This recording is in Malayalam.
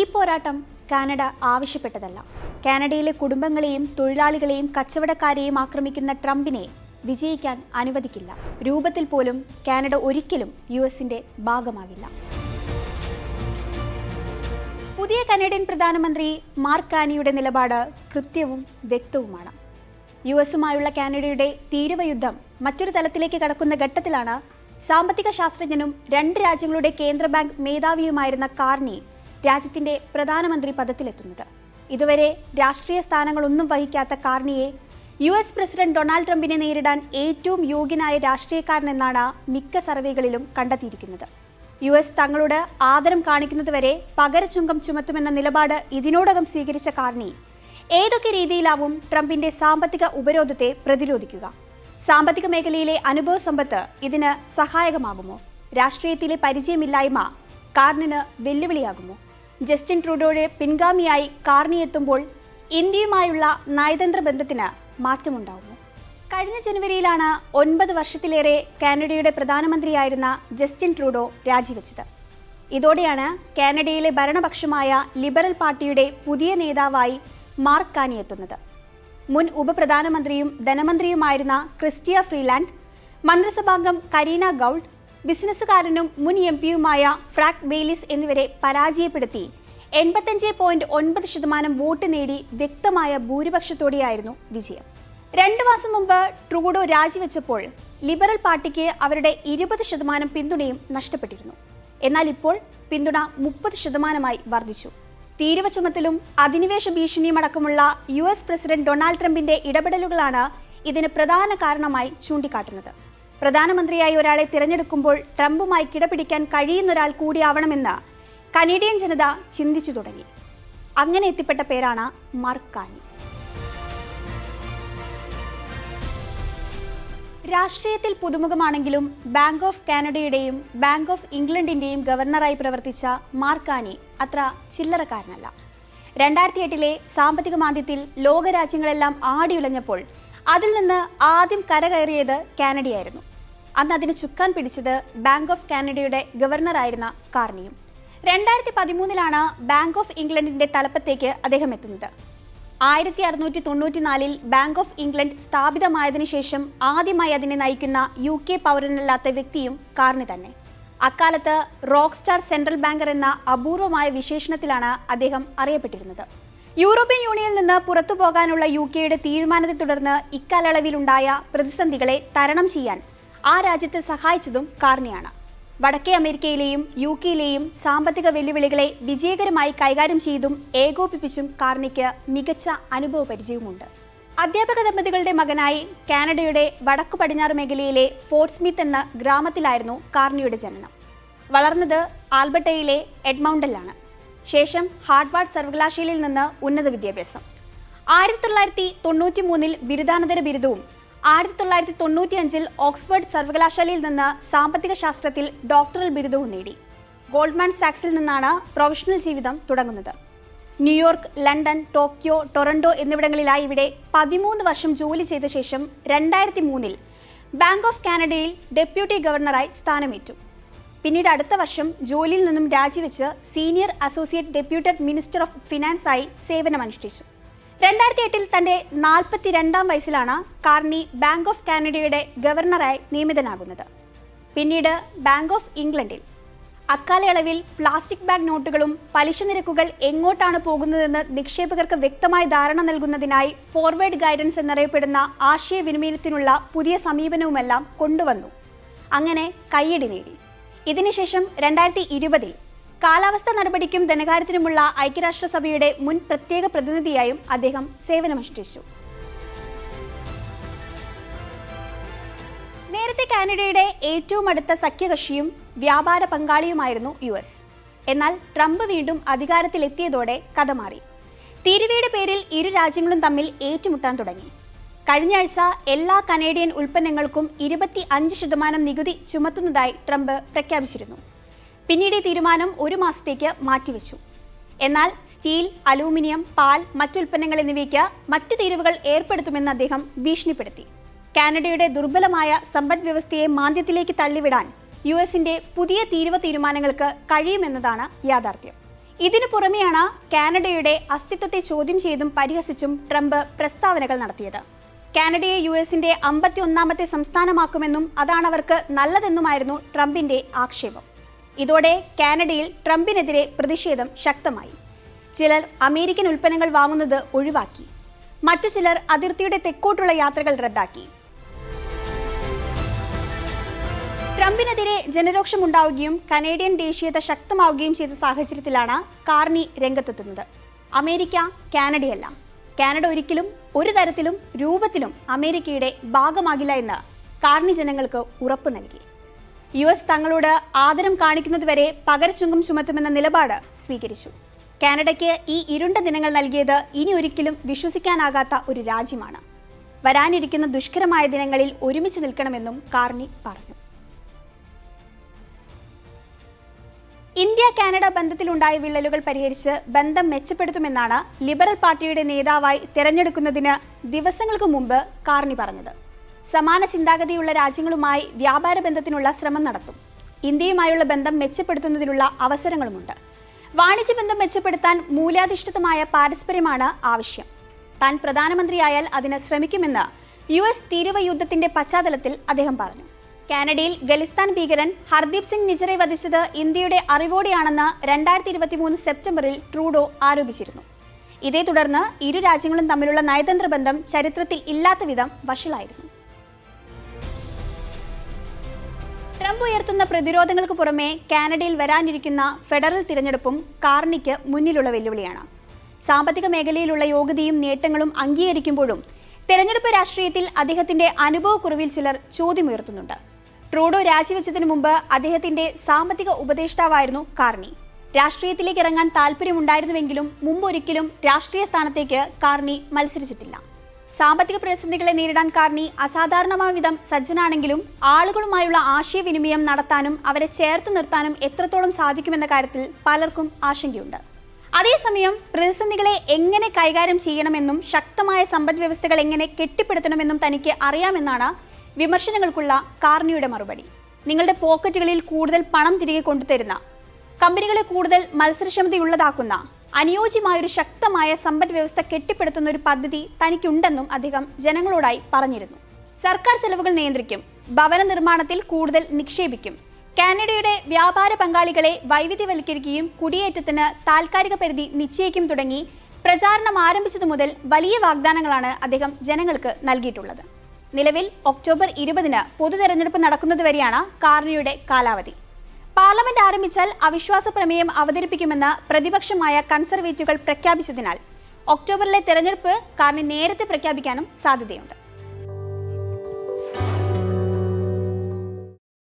ഈ പോരാട്ടം കാനഡ ആവശ്യപ്പെട്ടതല്ല. കാനഡയിലെ കുടുംബങ്ങളെയും തൊഴിലാളികളെയും കച്ചവടക്കാരെയും ആക്രമിക്കുന്ന ട്രംപിനെ വിജയിക്കാൻ അനുവദിക്കില്ല. രൂപത്തിൽ പോലും കാനഡ ഒരിക്കലും യു എസിന്റെ ഭാഗമാകില്ല. പുതിയ കനേഡിയൻ പ്രധാനമന്ത്രി മാർക്ക് കാനിയുടെ നിലപാട് കൃത്യവും വ്യക്തവുമാണ്. യു എസുമായുള്ള കാനഡയുടെ തീരുവയുദ്ധം മറ്റൊരു തലത്തിലേക്ക് കടക്കുന്ന ഘട്ടത്തിലാണ് സാമ്പത്തിക ശാസ്ത്രജ്ഞനും രണ്ട് രാജ്യങ്ങളുടെ കേന്ദ്ര ബാങ്ക് മേധാവിയുമായിരുന്ന കാർണി രാജ്യത്തിന്റെ പ്രധാനമന്ത്രി പദത്തിലെത്തുന്നത്. ഇതുവരെ രാഷ്ട്രീയ സ്ഥാനങ്ങളൊന്നും വഹിക്കാത്ത കാർണിയെ യു എസ് പ്രസിഡന്റ് ഡൊണാൾഡ് ട്രംപിനെ നേരിടാൻ ഏറ്റവും യോഗ്യനായ രാഷ്ട്രീയക്കാരനെന്നാണ് മിക്ക സർവേകളിലും കണ്ടെത്തിയിരിക്കുന്നത്. യു എസ് തങ്ങളോട് ആദരം കാണിക്കുന്നതുവരെ പകരചുങ്കം ചുമത്തുമെന്ന നിലപാട് ഇതിനോടകം സ്വീകരിച്ച കാർണി ഏതൊക്കെ രീതിയിലാവും ട്രംപിന്റെ സാമ്പത്തിക ഉപരോധത്തെ പ്രതിരോധിക്കുക? സാമ്പത്തിക മേഖലയിലെ അനുഭവ സമ്പത്ത് ഇതിന് സഹായകമാകുമോ? രാഷ്ട്രീയത്തിലെ പരിചയമില്ലായ്മ കാർണിന് വെല്ലുവിളിയാകുമോ? ജസ്റ്റിൻ ട്രൂഡോയുടെ പിൻഗാമിയായി കാർണി എത്തുമ്പോൾ ഇന്ത്യയുമായുള്ള നയതന്ത്ര ബന്ധത്തിന് മാറ്റമുണ്ടാവുമോ? കഴിഞ്ഞ ജനുവരിയിലാണ് ഒൻപത് വർഷത്തിലേറെ കാനഡയുടെ പ്രധാനമന്ത്രിയായിരുന്ന ജസ്റ്റിൻ ട്രൂഡോ രാജിവെച്ചത്. ഇതോടെയാണ് കാനഡയിലെ ഭരണപക്ഷമായ ലിബറൽ പാർട്ടിയുടെ പുതിയ നേതാവായി മാർക്ക് കാനി എത്തുന്നത്. മുൻ ഉപപ്രധാനമന്ത്രിയും ധനമന്ത്രിയുമായിരുന്ന ക്രിസ്റ്റിയ ഫ്രീലാൻഡ് മന്ത്രിസഭാംഗം കരീന ഗൗൾഡ് ബിസിനസ്സുകാരനും മുൻ എം പിയുമായ ഫ്രാക് ബെയ്ലിസ് എന്നിവരെ പരാജയപ്പെടുത്തി. എൺപത്തഞ്ച് പോയിന്റ് ഒൻപത് ശതമാനം വോട്ട് നേടി വ്യക്തമായ ഭൂരിപക്ഷത്തോടെയായിരുന്നു വിജയം. രണ്ടു മാസം മുമ്പ് ട്രൂഡോ രാജിവെച്ചപ്പോൾ ലിബറൽ പാർട്ടിക്ക് അവരുടെ ഇരുപത് ശതമാനം പിന്തുണയും നഷ്ടപ്പെട്ടിരുന്നു. എന്നാൽ ഇപ്പോൾ പിന്തുണ മുപ്പത് ശതമാനമായി വർദ്ധിച്ചു. തീരുവ ചുമത്തലും അധിനിവേശ ഭീഷണിയും അടക്കമുള്ള യു എസ് പ്രസിഡന്റ് ഡൊണാൾഡ് ട്രംപിന്റെ ഇടപെടലുകളാണ് ഇതിന് പ്രധാന കാരണമായി ചൂണ്ടിക്കാട്ടുന്നത്. പ്രധാനമന്ത്രിയായി ഒരാളെ തിരഞ്ഞെടുക്കുമ്പോൾ ട്രംപുമായി കിടപിടിക്കാൻ കഴിയുന്ന കഴിയുന്നൊരാൾ കൂടിയാവണമെന്ന് കനേഡിയൻ ജനത ചിന്തിച്ചു തുടങ്ങി. അങ്ങനെ എത്തിപ്പെട്ട പേരാണ് മർക്കാനി. കാനി രാഷ്ട്രീയത്തിൽ പുതുമുഖമാണെങ്കിലും ബാങ്ക് ഓഫ് കാനഡയുടെയും ബാങ്ക് ഓഫ് ഇംഗ്ലണ്ടിന്റെയും ഗവർണറായി പ്രവർത്തിച്ച മാർക്കാനി അത്ര ചില്ലറക്കാരനല്ല. രണ്ടായിരത്തി എട്ടിലെ സാമ്പത്തിക മാന്ദ്യത്തിൽ ലോകരാജ്യങ്ങളെല്ലാം ആടിയുലഞ്ഞപ്പോൾ അതിൽ നിന്ന് ആദ്യം കരകയറിയത് കാനഡയായിരുന്നു. അന്ന് അതിന് ചുക്കാൻ പിടിച്ചത് ബാങ്ക് ഓഫ് കാനഡയുടെ ഗവർണറായിരുന്ന കാർണിയും. രണ്ടായിരത്തി പതിമൂന്നിലാണ് ബാങ്ക് ഓഫ് ഇംഗ്ലണ്ടിന്റെ തലപ്പത്തേക്ക് അദ്ദേഹം എത്തുന്നത്. ആയിരത്തി അറുന്നൂറ്റി തൊണ്ണൂറ്റിനാലിൽ ബാങ്ക് ഓഫ് ഇംഗ്ലണ്ട് സ്ഥാപിതമായതിനു ശേഷം ആദ്യമായി അതിനെ നയിക്കുന്ന യു കെ പൗരനല്ലാത്ത വ്യക്തിയും കാർണി തന്നെ. അക്കാലത്ത് റോക്ക് സ്റ്റാർ സെൻട്രൽ ബാങ്കർ എന്ന അപൂർവമായ വിശേഷണത്തിലാണ് അദ്ദേഹം അറിയപ്പെട്ടിരുന്നത്. യൂറോപ്യൻ യൂണിയനിൽ നിന്ന് പുറത്തു പോകാനുള്ള യു കെയുടെ തീരുമാനത്തെ തുടർന്ന് ഇക്കാലയളവിലുണ്ടായ പ്രതിസന്ധികളെ തരണം ചെയ്യാൻ ആ രാജ്യത്തെ സഹായിച്ചതും കാർണിയാണ്. വടക്കേ അമേരിക്കയിലെയും യു കെയിലെയും സാമ്പത്തിക വെല്ലുവിളികളെ വിജയകരമായി കൈകാര്യം ചെയ്തും ഏകോപിപ്പിച്ചും കാർണിക്ക് മികച്ച അനുഭവ പരിചയവുമുണ്ട്. അധ്യാപക ദമ്പതികളുടെ മകനായി കാനഡയുടെ വടക്കു പടിഞ്ഞാറ് മേഖലയിലെ ഫോർട്ട് സ്മിത്ത് എന്ന ഗ്രാമത്തിലായിരുന്നു കാർണിയുടെ ജനനം. വളർന്നത് ആൽബർട്ടയിലെ എഡ്മൗണ്ടലാണ് ശേഷം ഹാർഡ്വാർഡ് സർവകലാശാലയിൽ നിന്ന് ഉന്നത വിദ്യാഭ്യാസം. ആയിരത്തി തൊള്ളായിരത്തി തൊണ്ണൂറ്റി മൂന്നിൽ ബിരുദാനന്തര ബിരുദവും ആയിരത്തി തൊള്ളായിരത്തി തൊണ്ണൂറ്റി അഞ്ചിൽ ഓക്സ്ഫോർഡ് സർവകലാശാലയിൽ നിന്ന് സാമ്പത്തിക ശാസ്ത്രത്തിൽ ഡോക്ടറൽ ബിരുദവും നേടി. ഗോൾഡ്മാൻ സാക്സിൽ നിന്നാണ് പ്രൊഫഷണൽ ജീവിതം തുടങ്ങുന്നത്. New York London Tokyo Toronto എന്നിവിടങ്ങളിലായി ഇവിടെ പതിമൂന്ന് വർഷം ജോലി ചെയ്ത ശേഷം രണ്ടായിരത്തി മൂന്നിൽ ബാങ്ക് ഓഫ് കാനഡയിൽ ഡെപ്യൂട്ടി ഗവർണറായി സ്ഥാനമേറ്റു. പിന്നീട് അടുത്ത വർഷം ജോലിയിൽ നിന്നും രാജിവെച്ച് senior associate deputed minister of ഫിനാൻസായി സേവനമനുഷ്ഠിച്ചു. രണ്ടായിരത്തി എട്ടിൽ തന്റെ നാൽപ്പത്തിരണ്ടാം വയസ്സിലാണ് കാർണി ബാങ്ക് ഓഫ് കാനഡയുടെ ഗവർണറായി നിയമിതനാകുന്നത്. പിന്നീട് ബാങ്ക് ഓഫ് ഇംഗ്ലണ്ടിൽ. അക്കാലയളവിൽ പ്ലാസ്റ്റിക് ബാഗ് നോട്ടുകളും പലിശ നിരക്കുകൾ എങ്ങോട്ടാണ് പോകുന്നതെന്ന് നിക്ഷേപകർക്ക് വ്യക്തമായ ധാരണ നൽകുന്നതിനായി ഫോർവേഡ് ഗൈഡൻസ് എന്നറിയപ്പെടുന്ന ആശയവിനിമയത്തിനുള്ള പുതിയ സമീപനവുമെല്ലാം കൊണ്ടുവന്നു. അങ്ങനെ കയ്യടി നേടി. ഇതിനുശേഷം രണ്ടായിരത്തി ഇരുപതിൽ കാലാവസ്ഥ നടപടിക്കും ധനകാര്യത്തിനുമുള്ള ഐക്യരാഷ്ട്രസഭയുടെ മുൻ പ്രത്യേക പ്രതിനിധിയായും അദ്ദേഹം സേവനമനുഷ്ഠിച്ചു. നേരത്തെ കാനഡയുടെ ഏറ്റവും അടുത്ത സഖ്യകക്ഷിയും വ്യാപാര പങ്കാളിയുമായിരുന്നു യു എസ്. എന്നാൽ ട്രംപ് വീണ്ടും അധികാരത്തിലെത്തിയതോടെ കഥ മാറി. തിരുവിയുടെ പേരിൽ ഇരു രാജ്യങ്ങളും തമ്മിൽ ഏറ്റുമുട്ടാൻ തുടങ്ങി. കഴിഞ്ഞ ആഴ്ച എല്ലാ കനേഡിയൻ ഉൽപ്പന്നങ്ങൾക്കും ഇരുപത്തി അഞ്ച് ശതമാനം നികുതി ചുമത്തുന്നതായി ട്രംപ് പ്രഖ്യാപിച്ചിരുന്നു. പിന്നീട് ഈ തീരുമാനം ഒരു മാസത്തേക്ക് മാറ്റിവെച്ചു. എന്നാൽ സ്റ്റീൽ അലൂമിനിയം പാൽ മറ്റുൽപ്പന്നങ്ങൾ എന്നിവയ്ക്ക് മറ്റു തീരുവകൾ ഏർപ്പെടുത്തുമെന്ന് അദ്ദേഹം ഭീഷണിപ്പെടുത്തി. കാനഡയുടെ ദുർബലമായ സമ്പദ് വ്യവസ്ഥയെ മാന്ദ്യത്തിലേക്ക് തള്ളിവിടാൻ യു എസിന്റെ പുതിയ തീരുവ തീരുമാനങ്ങൾക്ക് കഴിയുമെന്നതാണ് യാഥാർത്ഥ്യം. ഇതിനു പുറമെയാണ് കാനഡയുടെ അസ്തിത്വത്തെ ചോദ്യം ചെയ്തും പരിഹസിച്ചും ട്രംപ് പ്രസ്താവനകൾ നടത്തിയത്. കാനഡയെ യു എസിന്റെ അമ്പത്തി ഒന്നാമത്തെ സംസ്ഥാനമാക്കുമെന്നും അതാണ് അവർക്ക് നല്ലതെന്നുമായിരുന്നു ട്രംപിന്റെ ആക്ഷേപം. ഇതോടെ കാനഡയിൽ ട്രംപിനെതിരെ പ്രതിഷേധം ശക്തമായി. ചിലർ അമേരിക്കൻ ഉൽപ്പന്നങ്ങൾ വാങ്ങുന്നത് ഒഴിവാക്കി. മറ്റു ചിലർ അതിർത്തിയുടെ തെക്കോട്ടുള്ള യാത്രകൾ റദ്ദാക്കി. ട്രംപിനെതിരെ ജനരോക്ഷമുണ്ടാവുകയും കനേഡിയൻ ദേശീയത ശക്തമാവുകയും ചെയ്ത സാഹചര്യത്തിലാണ് കാർണി രംഗത്തെത്തുന്നത്. അമേരിക്ക കാനഡയല്ല. കാനഡ ഒരിക്കലും ഒരു തരത്തിലും രൂപത്തിലും അമേരിക്കയുടെ ഭാഗമാകില്ല എന്ന് കാർണി ജനങ്ങൾക്ക് ഉറപ്പ് നൽകി. യു എസ് തങ്ങളോട് ആദരം കാണിക്കുന്നതുവരെ പകരച്ചുങ്കം ചുമത്തുമെന്ന നിലപാട് സ്വീകരിച്ചു. കാനഡയ്ക്ക് ഈ ഇരുണ്ട ദിനങ്ങൾ നൽകിയത് ഇനി ഒരിക്കലും വിശ്വസിക്കാനാകാത്ത ഒരു രാജ്യമാണ്. വരാനിരിക്കുന്ന ദുഷ്കരമായ ദിനങ്ങളിൽ ഒരുമിച്ച് നിൽക്കണമെന്നും കാർണി പറഞ്ഞു. ഇന്ത്യ കാനഡ ബന്ധത്തിലുണ്ടായ വിള്ളലുകൾ പരിഹരിച്ച് ബന്ധം മെച്ചപ്പെടുത്തുമെന്നാണ് ലിബറൽ പാർട്ടിയുടെ നേതാവായി തിരഞ്ഞെടുക്കുന്നതിന് ദിവസങ്ങൾക്ക് മുമ്പ് കാർണി പറഞ്ഞത്. സമാന ചിന്താഗതിയുള്ള രാജ്യങ്ങളുമായി വ്യാപാര ബന്ധത്തിനുള്ള ശ്രമം നടത്തും. ഇന്ത്യയുമായുള്ള ബന്ധം മെച്ചപ്പെടുത്തുന്നതിനുള്ള അവസരങ്ങളുമുണ്ട്. വാണിജ്യ ബന്ധം മെച്ചപ്പെടുത്താൻ മൂല്യാധിഷ്ഠിതമായ പാരസ്പര്യമാണ് ആവശ്യം. താൻ പ്രധാനമന്ത്രിയായാൽ അതിന് ശ്രമിക്കുമെന്ന് യു എസ് തീരുവ യുദ്ധത്തിന്റെ പശ്ചാത്തലത്തിൽ അദ്ദേഹം പറഞ്ഞു. കാനഡയിൽ ഖലിസ്ഥാൻ ഭീകരൻ ഹർദീപ് സിംഗ് നിജറെ വധിച്ചത് ഇന്ത്യയുടെ അറിവോടെയാണെന്ന് രണ്ടായിരത്തി ഇരുപത്തിമൂന്ന് സെപ്റ്റംബറിൽ ട്രൂഡോ ആരോപിച്ചിരുന്നു. ഇതേ തുടർന്ന് ഇരു രാജ്യങ്ങളും തമ്മിലുള്ള നയതന്ത്ര ബന്ധം ചരിത്രത്തിൽ ഇല്ലാത്ത വിധം വഷളായിരുന്നു. ട്രംപ് ഉയർത്തുന്ന പ്രതിരോധങ്ങൾക്ക് പുറമെ കാനഡയിൽ വരാനിരിക്കുന്ന ഫെഡറൽ തിരഞ്ഞെടുപ്പും കാർണിക്ക് മുന്നിലുള്ള വെല്ലുവിളിയാണ്. സാമ്പത്തിക മേഖലയിലുള്ള യോഗ്യതയും നേട്ടങ്ങളും അംഗീകരിക്കുമ്പോഴും തെരഞ്ഞെടുപ്പ് രാഷ്ട്രീയത്തിൽ അദ്ദേഹത്തിന്റെ അനുഭവക്കുറവിൽ ചിലർ ചോദ്യമുയർത്തുന്നുണ്ട്. ട്രൂഡോ രാജിവെച്ചതിനു മുമ്പ് അദ്ദേഹത്തിന്റെ സാമ്പത്തിക ഉപദേഷ്ടാവായിരുന്നു കാർണി. രാഷ്ട്രീയത്തിലേക്ക് ഇറങ്ങാൻ താല്പര്യമുണ്ടായിരുന്നുവെങ്കിലും മുമ്പൊരിക്കലും രാഷ്ട്രീയ സ്ഥാനത്തേക്ക് കാർണി മത്സരിച്ചിട്ടില്ല. സാമ്പത്തിക പ്രതിസന്ധികളെ നേരിടാൻ കാർണി അസാധാരണമായ വിധം സജ്ജനാണെങ്കിലും ആളുകളുമായുള്ള ആശയവിനിമയം നടത്താനും അവരെ ചേർത്ത് നിർത്താനും എത്രത്തോളം സാധിക്കുമെന്ന കാര്യത്തിൽ പലർക്കും ആശങ്കയുണ്ട്. അതേസമയം പ്രതിസന്ധികളെ എങ്ങനെ കൈകാര്യം ചെയ്യണമെന്നും ശക്തമായ സമ്പദ് വ്യവസ്ഥകൾ എങ്ങനെ കെട്ടിപ്പടുത്തണമെന്നും തനിക്ക് അറിയാമെന്നാണ് വിമർശനങ്ങൾക്കുള്ള കാർണിയുടെ മറുപടി. നിങ്ങളുടെ പോക്കറ്റുകളിൽ കൂടുതൽ പണം തിരികെ കൊണ്ടുതരുന്ന കമ്പനികളെ കൂടുതൽ മത്സരക്ഷമതയുള്ളതാക്കുന്ന അനുയോജ്യമായ ഒരു ശക്തമായ സമ്പദ് വ്യവസ്ഥ കെട്ടിപ്പടുത്തുന്ന ഒരു പദ്ധതി തനിക്കുണ്ടെന്നും അദ്ദേഹം ജനങ്ങളോടായി പറഞ്ഞിരുന്നു. സർക്കാർ ചെലവുകൾ നിയന്ത്രിക്കും ഭവന നിർമ്മാണത്തിൽ കൂടുതൽ നിക്ഷേപിക്കും. കാനഡയുടെ വ്യാപാര പങ്കാളികളെ വൈവിധ്യവൽക്കരിക്കുകയും കുടിയേറ്റത്തിന് താൽക്കാലിക പരിധി നിശ്ചയിക്കും തുടങ്ങി പ്രചാരണം ആരംഭിച്ചതു മുതൽ വലിയ വാഗ്ദാനങ്ങളാണ് അദ്ദേഹം ജനങ്ങൾക്ക് നൽകിയിട്ടുള്ളത്. നിലവിൽ ഒക്ടോബർ ഇരുപതിന് പൊതു തെരഞ്ഞെടുപ്പ് നടക്കുന്നതുവരെയാണ് കാർണിയുടെ കാലാവധി. പാർലമെന്റ് ആരംഭിച്ചാൽ അവിശ്വാസ പ്രമേയം അവതരിപ്പിക്കുമെന്ന് പ്രതിപക്ഷമായ കൺസർവേറ്റീവുകൾ പ്രഖ്യാപിച്ചതിനാൽ ഒക്ടോബറിലെ തെരഞ്ഞെടുപ്പ് കാറിന് നേരത്തെ പ്രഖ്യാപിക്കാനും സാധ്യതയുണ്ട്.